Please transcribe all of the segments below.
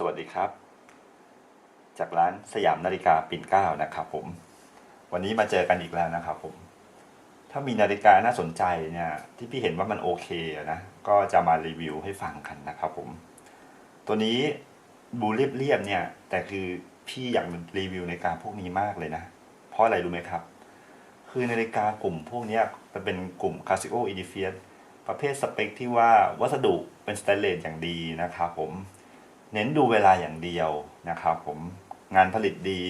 สวัสดีครับ จากร้านสยามนาฬิกาปิ่นเก้านะครับผม วันนี้มาเจอกันอีกแล้วนะครับผม ถ้ามีนาฬิกาน่าสนใจเนี่ยที่พี่เห็นว่ามันโอเคนะก็จะมารีวิวให้ฟังกันนะครับผม ตัวนี้บูเรียบๆเนี่ย แต่คือพี่อยากรีวิวนาฬิกาพวกนี้มากเลยนะ เพราะอะไรรู้ไหมครับ คือนาฬิกากลุ่มพวกนี้มันเป็นกลุ่ม Casio e d i f i a n ประเภทสเปคที่ว่าวัสดุเป็นสแตนเลสอย่างดีนะครับผม เน้นดูเวลาอย่างเดียวนะครับผมงานผลิตดี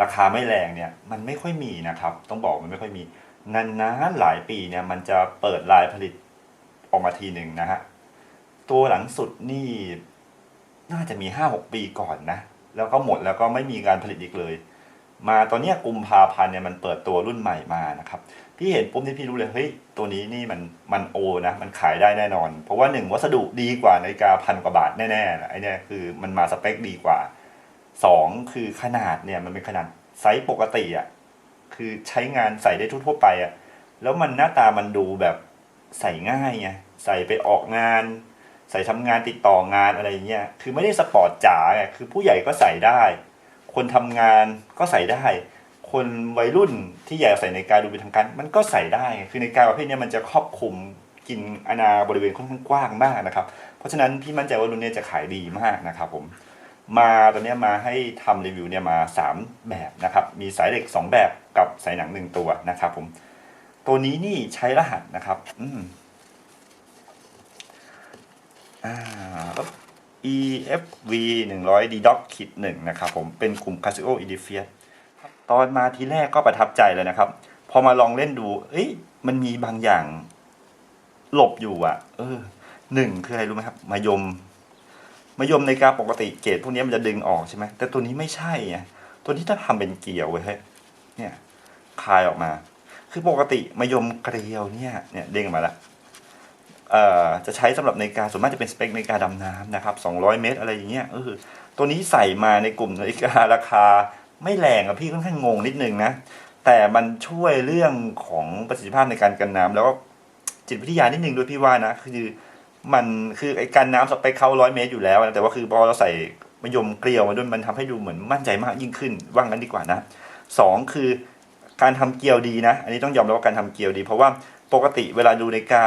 ราคาไม่แรงเนี่ยมันไม่ค่อยมีนะครับ ต้องบอกมันไม่ค่อยมีนานๆหลายปีเนี่ยมันจะเปิดลายผลิตออกมาทีหนึ่งนะฮะตัวหลังสุดนี่น่าจะมี 5-6 ปีก่อนนะ แล้วก็หมดแล้วก็ไม่มีการผลิตอีกเลย มาตอนนี้กุมภาพันธ์เนี่ยมันเปิดตัวรุ่นใหม่มานะครับพี่เห็นปุ๊บที่พี่รู้เลยเฮ้ยตัวนี้นี่มันมันโอนะมันขายได้แน่นอน เพราะว่าหนึ่งวัสดุดีกว่านาฬิกาพันกว่าบาทแน่ๆนะไอเนี่ยคือมันมาสเปคดีกว่าสองคือขนาดเนี่ยมันเป็นขนาดไซส์ปกติอะคือใช้งานใส่ได้ทั่วๆไปอะแล้วมันหน้าตามันดูแบบใส่ง่ายไงใส่ไปออกงาน ใส่ทำงานติดต่องานอะไรเงี้ยคือไม่ได้สปอร์ตจ๋าไงคือผู้ใหญ่ก็ใส่ได้ คนทำงานก็ใส่ได้ คนวัยรุ่นที่อยากใส่ในาฬิกาดูเป็นทางการ มันก็ใส่ได้ คือในกาประเภทนี้มันจะครอบคลุมกินอาณาบริเวณค่อนข้างกว้างมากนะครับ เพราะฉะนั้นพี่มั่นใจว่ารุ่นนี้จะขายดีมากนะครับผมมาตอนนี้มาให้ทำรีวิวเนี่ยมา 3 แบบนะครับ มีสายเหล็ก 2 แบบกับสายหนัง 1 ตัวนะครับผมตัวนี้นี่ใช้รหัสนะครับ อืมอ่า EFV 100 d d o c ขีดหนึ่งนะครับผมเป็นกลุ่ม Casio e d i f i a ตอนมาทีแรกก็ประทับใจเลยนะครับ พอมาลองเล่นดู เอ้ยมันมีบางอย่าง หลบอยู่อะ เออหนึ่งคืออะไรรู้ไหมครับ มายม มายมในกาปกติเกรดพวกนี้มันจะดึงออกใช่ไหมแต่ตัวนี้ไม่ใช่ไงตัวนี้ถ้าทำเป็นเกลียวเว้ยเนี่ยคลายออกมา คือปกติมายมเกลียวเนี่ย เนี่ยเด้งออกมาแล้ว จะใช้สำหรับนาฬิกาส่วนมากจะเป็นสเปคนาฬิกาดำน้ำนะครับ 200 เมตร อะไรอย่างเงี้ยเออตัวนี้ใส่มาในกลุ่มนาฬิการาคาไม่แรงอะพี่ค่อนข้างงงนิดนึงนะ แต่มันช่วยเรื่องของประสิทธิภาพในการกันน้ำแล้วก็จิตวิทยานิดนึงด้วยพี่ว่านะ คือมันคือไอ้กันน้ำสเปคเขาร้อยเมตรอยู่แล้วนะแต่ว่าคือพอเราใส่มะยมเกลียวมาด้วยมันทำให้ดูเหมือนมั่นใจมากยิ่งขึ้นว่างั้นดีกว่านะสองคือการทำเกลียวดีนะ อันนี้ต้องยอมรับว่าการทำเกลียวดี เพราะว่าปกติเวลาดูนาฬิกา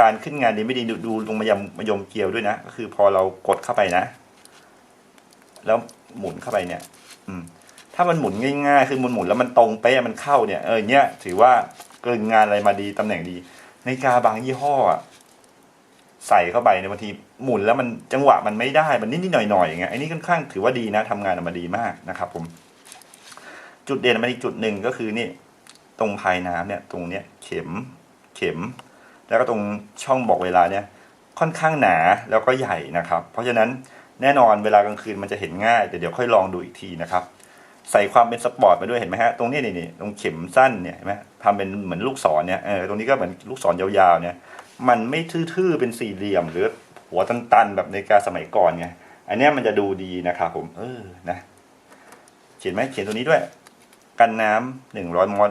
การขึ้นงานดีไม่ดีดูดูลงมายมมายมเกลียวด้วยนะ ก็คือพอเรากดเข้าไปนะ แล้วหมุนเข้าไปเนี่ย อืม ถ้ามันหมุนง่ายๆ คือมุนหมุนแล้วมันตรงเป๊ะมันเข้าเนี่ยเออเนี้ยถือว่าเกินงานอะไรมาดีตำแหน่งดีในาฬิกาบางยี่ห้ออะใส่เข้าไปในบางทีหมุนแล้วมันจังหวะมันไม่ได้มันนิดๆหน่อยๆอย่างเงี้ยไอ้นี่ค่อนข้างถือว่าดีนะทำงานออกมาดีมากนะครับ ผม จุดเด่นมันอีกจุดหนึ่งก็คือนี่ ตรงภายน้ำเนี่ย ตรงเนี้ย เข็ม เข็ม แล้วก็ตรงช่องบอกเวลาเนี่ยค่อนข้างหนาแล้วก็ใหญ่นะครับ เพราะฉะนั้นแน่นอนเวลากลางคืนมันจะเห็นง่ายแต่เดี๋ยวค่อยลองดูอีกทีนะครับ ใส่ความเป็นสปอร์ตไปด้วยเห็นไหมฮะตรงนี้นี่นี่ตรงเข็มสั้นเนี่ยเห็นไหมทำเป็นเหมือนลูกศรเนี่ยเออตรงนี้ก็เหมือนลูกศรยาวๆเนี่ย มันไม่ทื่อๆเป็นสี่เหลี่ยม หรือหัวตันๆแบบในกาสมัยก่อนไงอันนี้มันจะดูดีนะครับผม เออนะ เขียนไหมเขียนตัวนี้ด้วย กันน้ำหนึ่งร้อยมอ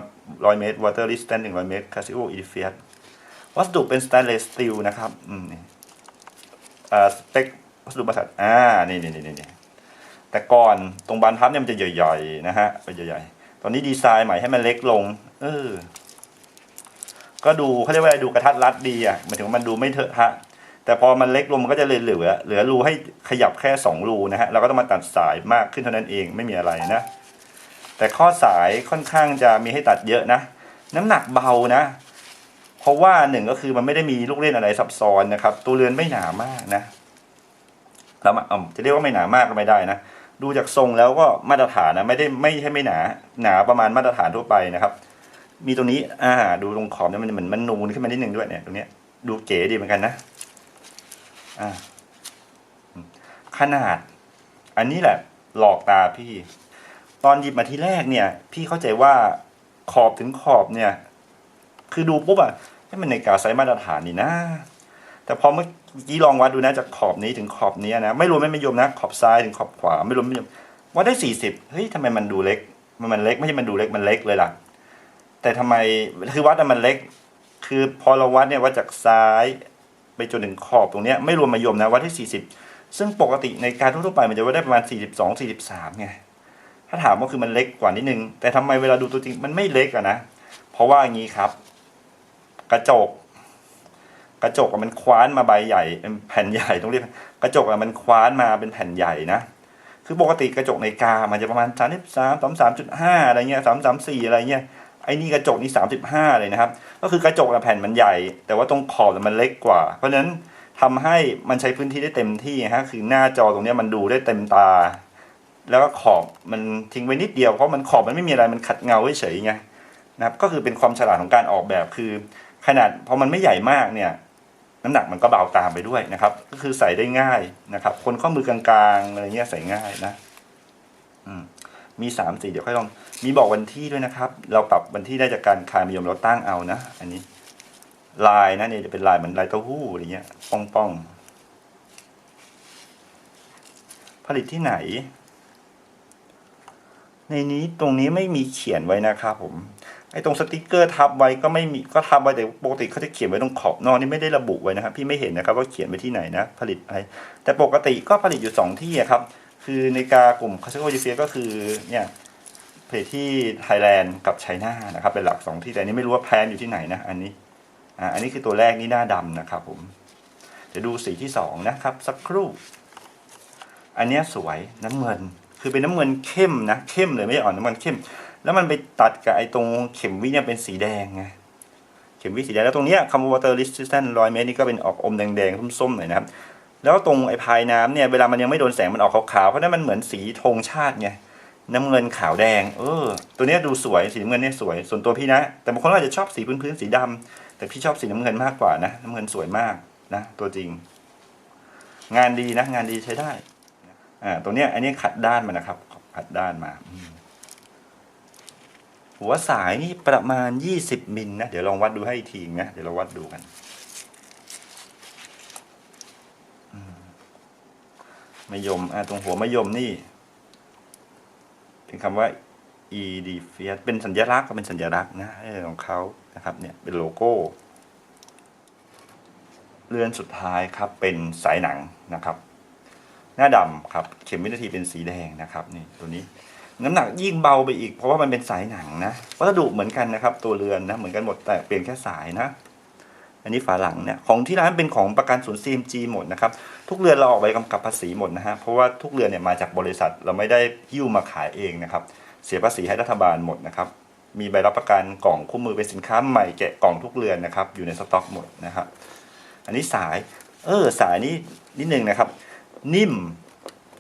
ร้อยเมตร water resistant หนึ่งร้อยเมตร Casio e d i f i a วัสดุเป็น stainless steel นะครับอืมนี่อ่าสเปควัสดุบริษัทอ่านี่นี่นี่นี่แต่ก่อนตรงบานพับเนี่ยมันจะใหญ่ๆนะฮะเป็นใหญ่ๆ ตอนนี้ดีไซน์ใหม่ให้มันเล็กลง เออ ก็ดูเขาเรียกว่าดูกระทัดรัดดีอะหมายถึงมันดูไม่เถอะฮะ แต่พอมันเล็กลงมันก็จะเลือเหลือ เหลือรูให้ขยับแค่สองรูนะฮะ เราก็ต้องมาตัดสายมากขึ้นเท่านั้นเองไม่มีอะไรนะ แต่ข้อสายค่อนข้างจะมีให้ตัดเยอะนะ น้ำหนักเบานะ เพราะว่าหนึ่งก็คือมันไม่ได้มีลูกเล่นอะไรซับซ้อนนะครับ ตัวเรือนไม่หนามากนะแล้วมาอ่าจะเรียกว่าไม่หนามากก็ไม่ได้นะดูจากทรงแล้วก็มาตรฐานนะไม่ได้ไม่ใช่ไม่หนา หนาประมาณมาตรฐานทั่วไปนะครับ มีตรงนี้อ่าดูตรงขอบเนี่ยมันเหมือนมันนูนขึ้นมานิดนึงด้วยเนี่ยตรงเนี้ยดูเก๋ดีเหมือนกันนะอ่าขนาด อันนี้แหละหลอกตาพี่ ตอนหยิบมาทีแรกเนี่ย พี่เข้าใจว่าขอบถึงขอบเนี่ย คือดูปุ๊บอะ ให้มันในกาไซส์มาตรฐานนี่นะ แต่พอเมื่อกี้ลองวัดดูนะจากขอบนี้ถึงขอบนี้นะ ไม่รวมไม่มายมนะ ขอบซ้ายถึงขอบขวา ไม่รวมไม่ยมวัดได้สี่สิบเฮ้ยทำไมมันดูเล็ก มันมันเล็กไม่ใช่มันดูเล็กมันเล็กเลยล่ะ แต่ทำไมคือวัดมันเล็ก คือพอเราวัดเนี่ยวัดจากซ้ายไปจนถึงขอบตรงเนี้ยไม่รวมมายมนะวัดที่สี่สิบซึ่งปกติในการทั่วไปมันจะวัดได้ประมาณ 42 43 ไง ถ้าถามว่าคือมันเล็กกว่านิดนึง แต่ทำไมเวลาดูตัวจริงมันไม่เล็กอะนะ เพราะว่าอย่างนี้ครับ กระจก กระจกมันคว้านมาใบใหญ่เป็นแผ่นใหญ่ต้องเรียกกระจกอะมันคว้านมาเป็นแผ่นใหญ่นะคือปกติกระจกในกามันจะประมาณ33 33.5อะไรเงี้ย334อะไรเงี้ยไอ้นี่กระจกนี่35เลยนะครับ ก็คือกระจกอะแผ่นมันใหญ่ แต่ว่าตรงขอบมันเล็กกว่า เพราะฉะนั้นทำให้มันใช้พื้นที่ได้เต็มที่ฮะคือหน้าจอตรงเนี้ยมันดูได้เต็มตา แล้วก็ขอบมันทิ้งไว้นิดเดียวเพราะมันขอบมันไม่มีอะไรมันขัดเงาเฉยไงนะครับก็คือเป็นความฉลาดของการออกแบบคือ ขนาดพอมันไม่ใหญ่มากเนี่ยน้ำหนักมันก็เบาตามไปด้วยนะครับ ก็คือใส่ได้ง่ายนะครับ คนข้อมือกลางๆอะไรเงี้ยใส่ง่ายนะอืมมีสามสี่เดี๋ยวค่อยลอง มีบอกวันที่ด้วยนะครับ เราปรับวันที่ได้จากการคายมยมเราตั้งเอานะ อันนี้ ลายนะเนี่ยจะเป็นลายเหมือนลายเต้าหู้อะไรเงี้ยป้องป้องๆผลิตที่ไหน ในนี้ตรงนี้ไม่มีเขียนไว้นะครับผม ไอ้ตรงสติกเกอร์ทับไว้ก็ไม่มีก็ทับไว้แต่ปกติเขาจะเขียนไว้ตรงขอบนอกนี่ไม่ได้ระบุไว้นะครับ พี่ไม่เห็นนะครับว่าเขียนไว้ที่ไหนนะ ผลิตอะไรแต่ปกติก็ผลิตอยู่สองที่ครับ คือในกากลุ่มคาสโกจิเฟียก็คือเนี่ยผลิตที่ไทยแลนด์กับไชน่านะครับ เป็นหลักสองที่แต่นี้ไม่รู้ว่าแพนอยู่ที่ไหนนะ อันนี้อ่าอันนี้คือตัวแรกนี่หน้าดำนะครับผมเดี๋ยวดูสีที่สองนะครับสักครู่ อันนี้สวยน้ำเงินคือเป็นน้ำเงินเข้มนะเข้มเลยไม่อ่อนน้ำเงินเข้ม แล้วมันไปตัดกับไอ้ตรงเข็มวิเนี่ยเป็นสีแดงไงเข็มวิสีแดงแล้วตรงเนี้ยคำว่า water resistant ร้อยเมตรนี่ก็เป็นออกอมแดงๆส้มๆหน่อยนะครับแล้วตรงไอ้พายน้ำเนี่ยเวลามันยังไม่โดนแสงมันออกขาวๆเพราะนั้นมันเหมือนสีธงชาติไงน้ำเงินขาวแดง เออ ตัวเนี้ยดูสวยสีน้ำเงินเนี่ยสวย ส่วนตัวพี่นะ แต่บางคนอาจจะชอบสีพื้นๆสีดำแต่พี่ชอบสีน้ำเงินมากกว่านะน้ำเงินสวยมากนะตัวจริง งานดีนะ งานดีใช้ได้อ่าตัวเนี้ยอันนี้ขัดด้านมานะครับขัดด้านมา หัวสายนี่ประมาณยี่สิบมิลนะ เดี๋ยวลองวัดดูให้ทีนะ เดี๋ยวเราวัดดูกันมมะยมตรงหัวมะยมนี่ เป็นคำว่า e d f i a t เป็นสัญลักษณ์ก็เป็นสัญลักษณ์นะเออของเขานะครับ เนี่ย เป็นโลโก้ เรือนสุดท้ายครับ เป็นสายหนังนะครับ หน้าดำครับ เข็มวินาทีเป็นสีแดงนะครับ นี่ ตัวนี้ น้ำหนักยิ่งเบาไปอีก เพราะว่ามันเป็นสายหนังนะวัสดุเหมือนกันนะครับ ตัวเรือนนะเหมือนกันหมดแต่เปลี่ยนแค่สายนะ อันนี้ฝาหลังเนี่ยของที่ร้านเป็นของประกันศูนย์ CMG หมดนะครับ ทุกเรือนเราออกใบกำกับภาษีหมดนะฮะเพราะว่าทุกเรือนเนี่ยมาจากบริษัทเราไม่ได้หิ้วมาขายเองนะครับ เสียภาษีให้รัฐบาลหมดนะครับ มีใบรับประกันกล่องคู่มือเป็นสินค้าใหม่แกะกล่องทุกเรือนนะครับ อยู่ในสต็อกหมดนะครับ อันนี้สาย เออสายนี้นิดนึงนะครับ นิ่ม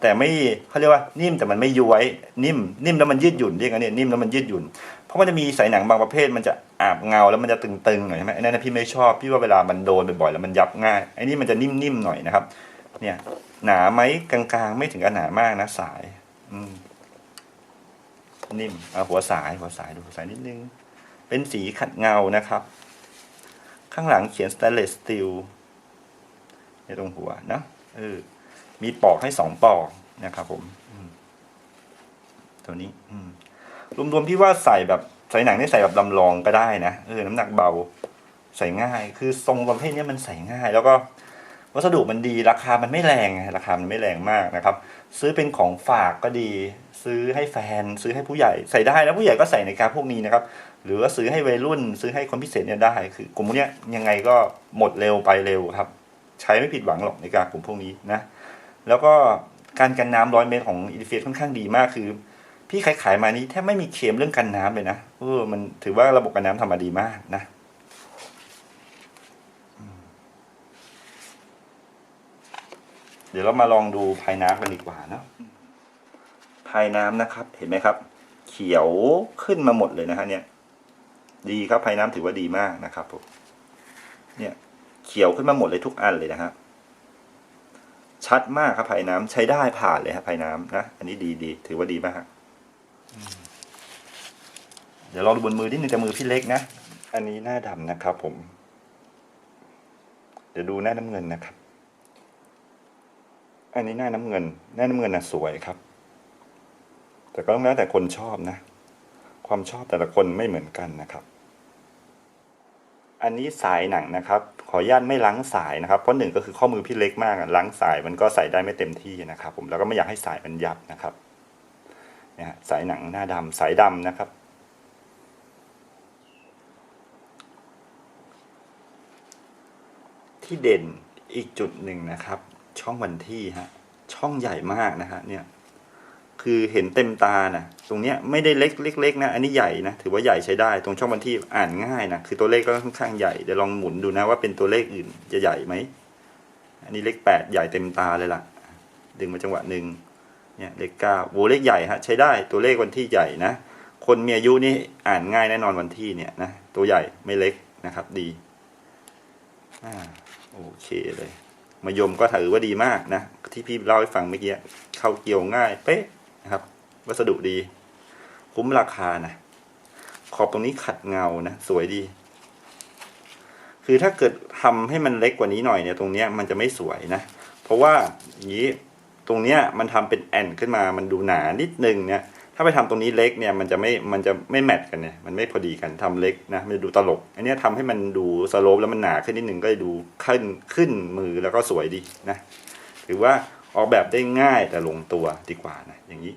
แต่ไม่เขาเรียกว่านิ่มแต่มันไม่ย้วยนิ่ม นิ่มแล้วมันยืดหยุ่นเรียกกันเนี่ยนิ่มแล้วมันยืดหยุ่น เพราะมันจะมีสายหนังบางประเภทมันจะอาบเงาแล้วมันจะตึงๆหน่อยใช่ไหมไอ้นั่นพี่ไม่ชอบพี่ว่าเวลามันโดนบ่อยๆแล้วมันยับง่ายไอ้นี่มันจะนิ่มๆหน่อยนะครับ เนี่ยหนาไหมกลางๆ ไม่ถึงกับหนามากนะสาย อืมนิ่มเอาหัวสายหัวสายดูหัวสายนิดนึง เป็นสีขัดเงานะครับ ข้างหลังเขียน stainless steel ในตรงหัวนะเออ มีปอกให้สองปอกนะครับผมตัวนี้รวมๆพี่ว่าใส่แบบใส่หนังนี่ใส่แบบลำลองก็ได้นะเออน้ำหนักเบา ใส่ง่าย คือทรงประเภทนี้มันใส่ง่าย แล้วก็วัสดุมันดีราคามันไม่แรงราคามันไม่แรงมากนะครับ ซื้อเป็นของฝากก็ดี ซื้อให้แฟน ซื้อให้ผู้ใหญ่ใส่ได้แล้วผู้ใหญ่ก็ใส่ในการพวกนี้นะครับ หรือว่าซื้อให้วัยรุ่น ซื้อให้คนพิเศษเนี่ยได้ คือกลุ่มพวกเนี้ยยังไงก็หมดเร็วไปเร็วครับ ใช้ไม่ผิดหวังหรอกในการกลุ่มพวกนี้นะ แล้วก็การกันน้ำร้อยเมตรของอีดิเฟียค่อนข้างดีมากคือ พี่ขายขายมานี้แทบไม่มีเคมเรื่องกันน้ำเลยนะเออมันถือว่าระบบกันน้ำทำมาดีมากนะเดี๋ยวเรามาลองดูภายน้ำกันดีกว่าเนะภายน้ำนะครับ เห็นไหมครับ เขียวขึ้นมาหมดเลยนะฮะเนี่ย ดีครับภายน้ำถือว่าดีมากนะครับผมเนี่ย เขียวขึ้นมาหมดเลยทุกอันเลยนะฮะ ชัดมากครับภายน้ำใช้ได้ผ่านเลยครับภายน้ำนะอันนี้ดีดีถือว่าดีมากเดี๋ยวลองดูบนมือนิดนึงแต่มือพี่เล็กนะ อันนี้หน้าดำนะครับผม เดี๋ยวดูหน้าน้ำเงินนะครับ อันนี้หน้าน้ำเงิน หน้าน้ำเงินน่ะสวยครับ แต่ก็ต้องแล้วแต่คนชอบนะ ความชอบแต่ละคนไม่เหมือนกันนะครับ อันนี้สายหนังนะครับ ขออนุญาตไม่ล้างสายนะครับ เพราะหนึ่งก็คือข้อมือพี่เล็กมากล้างสายมันก็ใส่ได้ไม่เต็มที่นะครับ ผมแล้วก็ไม่อยากให้สายมันยับนะครับเนี่ยฮะสายหนังหน้าดำสายดำนะครับ ที่เด่นอีกจุดหนึ่งนะครับ ช่องวันที่ฮะช่องใหญ่มากนะฮะเนี่ย คือเห็นเต็มตานะตรงเนี้ยไม่ได้เล็กเล็กๆนะ อันนี้ใหญ่นะ ถือว่าใหญ่ใช้ได้ ตรงช่องวันที่อ่านง่ายนะ คือตัวเลขก็ค่อนข้างใหญ่ เดี๋ยวลองหมุนดูนะว่าเป็นตัวเลขอื่นจะใหญ่ไหม อันนี้เลขแปดใหญ่เต็มตาเลยล่ะ ดึงมาจังหวะหนึ่งเนี่ยเลขเก้าโวเลขใหญ่ฮะใช้ได้ ตัวเลขวันที่ใหญ่นะ คนมีอายุนี่อ่านง่ายแน่นอนวันที่เนี่ยนะ ตัวใหญ่ไม่เล็กนะครับดี อ่าโอเคเลยมายมก็ถือว่าดีมากนะ ที่พี่เล่าให้ฟังเมื่อกี้เข้าเกี่ยวง่ายเป๊ะ นะครับ วัสดุดี คุ้มราคานะ ขอบตรงนี้ขัดเงานะ สวยดี คือถ้าเกิดทำให้มันเล็กกว่านี้หน่อยเนี่ย ตรงเนี้ยมันจะไม่สวยนะ เพราะว่าอย่างนี้ตรงเนี้ยมันทำเป็นแอนขึ้นมา มันดูหนานิดนึงเนี่ย ถ้าไปทำตรงนี้เล็กเนี่ย มันจะไม่ มันจะไม่แมทกันเนี่ย มันไม่พอดีกันทำเล็กนะ มันจะดูตลก อันนี้ยทำให้มันดูสโลปแล้วมันหนาขึ้นนิดนึงก็จะดูขึ้นขึ้นมือแล้วก็สวยดีนะ ถือว่า ออกแบบได้ง่ายแต่ลงตัวดีกว่านะอย่างนี้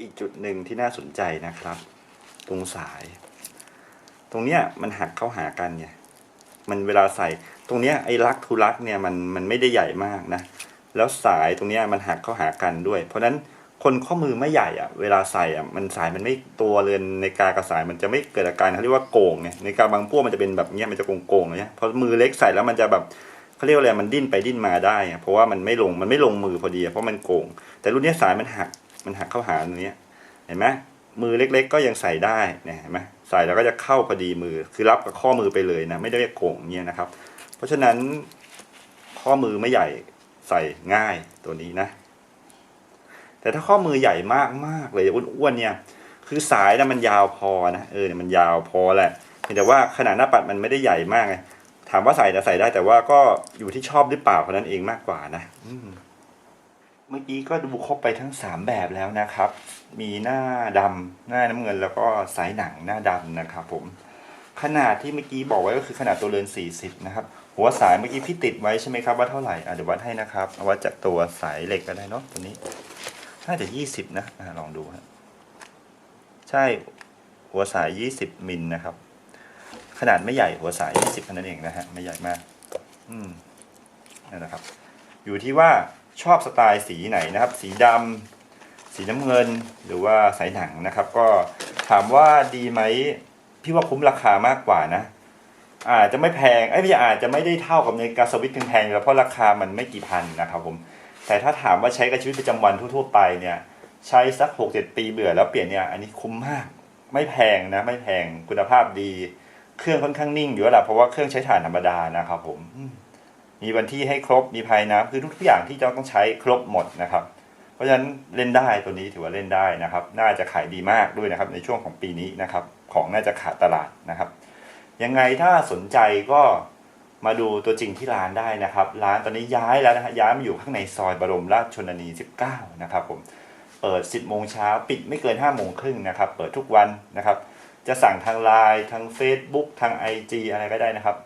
อีกจุดหนึ่งที่น่าสนใจนะครับ ตรงสาย ตรงเนี้ยมันหักเข้าหากันไงมันเวลาใส่ ตรงเนี้ยไอ้ลักทุลักเนี่ยมันมันไม่ได้ใหญ่มากนะแล้วสายตรงเนี้ยมันหักเข้าหากันด้วย เพราะฉะนั้นคนข้อมือไม่ใหญ่อะเวลาใส่อะมันสายมันไม่ตัวเรือนในกากระสายมันจะไม่เกิดอาการเขาเรียกว่าโกงไงในกาบางพวกมันจะเป็นแบบเนี้ยมันจะโกงๆเลยเนี่ยพอมือเล็กใส่แล้วมันจะแบบ เขาเรียกว่าอะไรมันดิ้นไปดิ้นมาได้เพราะว่ามันไม่ลงมันไม่ลงมือพอดีเพราะมันโก่งแต่รุ่นนี้สายมันหักมันหักเข้าหาตรงนี้เห็นไหมมือเล็ก ๆ ก็ยังใส่ได้นี่ยเห็นไหมใส่แล้วก็จะเข้าพอดีมือ คือรับกับข้อมือไปเลยนะไม่ได้โก่งเนี่ยนะครับ เพราะฉะนั้นข้อมือไม่ใหญ่ใส่ง่ายตัวนี้นะ แต่ถ้าข้อมือใหญ่มากๆเลยอ้วนๆเนี่ย คือสายนะมันยาวพอนะเออเนี่ยมันยาวพอแหละแต่ว่าขนาดหน้าปัดมันไม่ได้ใหญ่มากไง ถามว่าใส่แต่ใส่ได้แต่ว่าก็อยู่ที่ชอบหรือเปล่าเท่านั้นเองมากกว่านะเมื่อกี้ก็ดูครบไปทั้ง3แบบแล้วนะครับ มีหน้าดำหน้าน้ำเงินแล้วก็สายหนังหน้าดำนะครับผม ขนาดที่เมื่อกี้บอกไว้ก็คือขนาดตัวเรือน 40 นะครับ หัวสายเมื่อกี้พี่ติดไว้ใช่ไหมครับว่าเท่าไหร่เดี๋ยววัดให้นะครับวัดจากตัวสายเหล็กก็ได้เนาะตัวนี้น่าจะ 20 นะอะลองดูฮะใช่หัวสาย 20มิลนะครับ ขนาดไม่ใหญ่หัวสาย 20เท่านั้นเองนะฮะไม่ใหญ่มาก อืมนั่นนะครับ อยู่ที่ว่าชอบสไตล์สีไหนนะครับ สีดำสีน้ำเงินหรือว่าสายหนังนะครับ ก็ถามว่าดีไหมพี่ว่าคุ้มราคามากกว่านะอาจจะไม่แพงไอ้พี่อาจจะไม่ได้เท่ากับในกาสวิตแพงๆอยู่แล้วเพราะราคามันไม่กี่พันนะครับผม แต่ถ้าถามว่าใช้กับชีวิตประจำวันทั่วๆไปเนี่ย ใช้สักหกเจ็ดปีเบื่อแล้วเปลี่ยนเนี่ยอันนี้คุ้มมาก ไม่แพงนะ ไม่แพงคุณภาพดี เครื่องค่อนข้างนิ่งอยู่แล้วล่ะเพราะว่าเครื่องใช้ถ่านธรรมดานะครับผมมีวันที่ให้ครบมีภายน้ำคือทุกๆอย่างที่เจะต้องใช้ครบหมดนะครับ เพราะฉะนั้นเล่นได้ตัวนี้ถือว่าเล่นได้นะครับ น่าจะขายดีมากด้วยนะครับ ในช่วงของปีนี้นะครับ ของน่าจะขาดตลาดนะครับยังไงถ้าสนใจก็มาดูตัวจริงที่ร้านได้นะครับ ร้านตอนนี้ย้ายแล้วนะฮะย้ายมาอยู่ข้างในซอยบรมราชชนนี 19 นะครับผมเปิด 10 โมงเช้าปิดไม่เกิน 5 โมงครึ่งนะครับ เปิดทุกวันนะครับ จะสั่งทางไลน์ทาง Facebook ทาง IG อะไรก็ได้นะครับ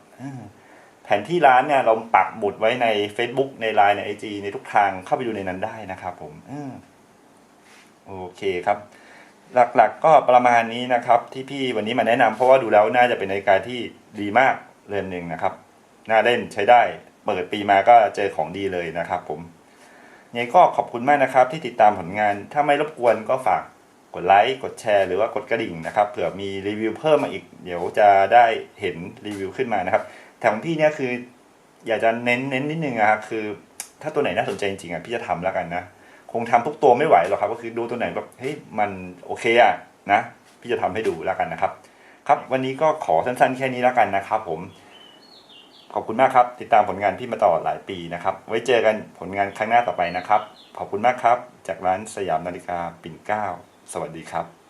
แผนที่ร้านเนี่ยเราปักหมุดไว้ใน Facebook ใน Line ใน IG ในทุกทางเข้าไปดูในนั้นได้นะครับผมโอเคครับ หลักๆก็ประมาณนี้นะครับ ที่พี่วันนี้มาแนะนำเพราะว่าดูแล้วน่าจะเป็นนาฬิกาที่ดีมากเรือนหนึ่งนะครับ น่าเล่นใช้ได้ เปิดปีมาก็เจอของดีเลยนะครับผมยังไงก็ขอบคุณมากนะครับที่ติดตามผลงาน ถ้าไม่รบกวนก็ฝาก กดไลค์กดแชร์หรือว่ากดกระดิ่งนะครับเผื่อมีรีวิวเพิ่มมาอีก เดี๋ยวจะได้เห็นรีวิวขึ้นมานะครับแต่ของพี่เนี่ยคืออยากจะเน้นเน้นนิดนึงอะครับคือถ้าตัวไหนน่าสนใจจริงๆอะพี่จะทำแล้วกันนะคงทำทุกตัวไม่ไหวหรอกครับ ก็คือดูตัวไหนแบบเฮ้ยมันโอเคอะนะพี่จะทำให้ดูแล้วกันนะครับ ครับวันนี้ก็ขอสั้นๆ แค่นี้แล้วกันนะครับ ผม ขอบคุณมากครับ ติดตามผลงานพี่มาตลอดหลายปีนะครับ ไว้เจอกันผลงานครั้งหน้าต่อไปนะครับ ขอบคุณมากครับ จากร้านสยามนาฬิกาปิ่นเก้า สวัสดีครับ